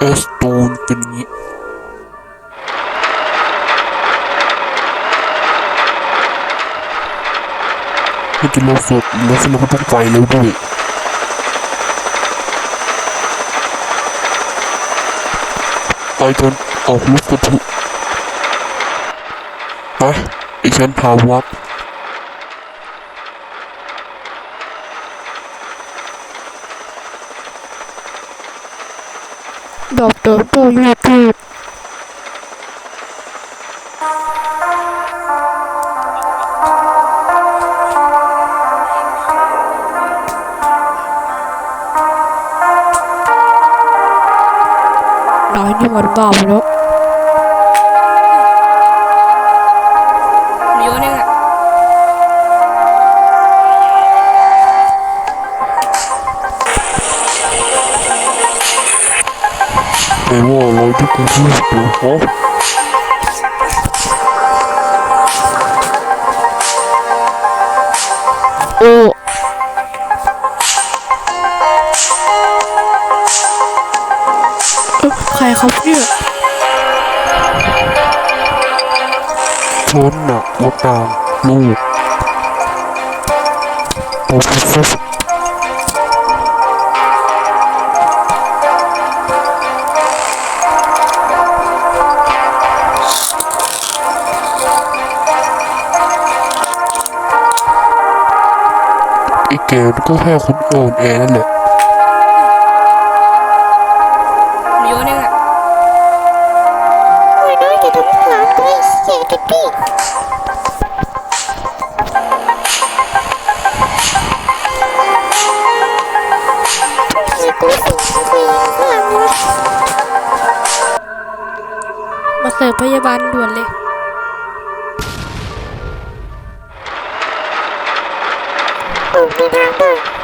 เอสตูนเป็นอย่างงี้มันจะลงสดแล้วเราก็ต้องไปแล้วด้วยไปกันออกลุกกันเถอะไอ้ฉันพาวัดดอกเดิมวยูทูบ น้อยนี่หมดเบ แต่ว่าเราที่กูพูดเดี๋ยวฮะโอ้ใครเขาเนี่ยชนน่ะวัดตามลูกโอ้ฟุ๊บไอ้แกมันก็แค่คนอ่อนแอนั่นแหละมีโยนเองอะโอ้ยน้อยจะทำหลานด้วยเสียกันดิมีกูส่งไปข้างหลังวะมาเสิร์ฟพยาบาลด่วนเลยโอ้ไม่ได้ด้วย Oh, oh.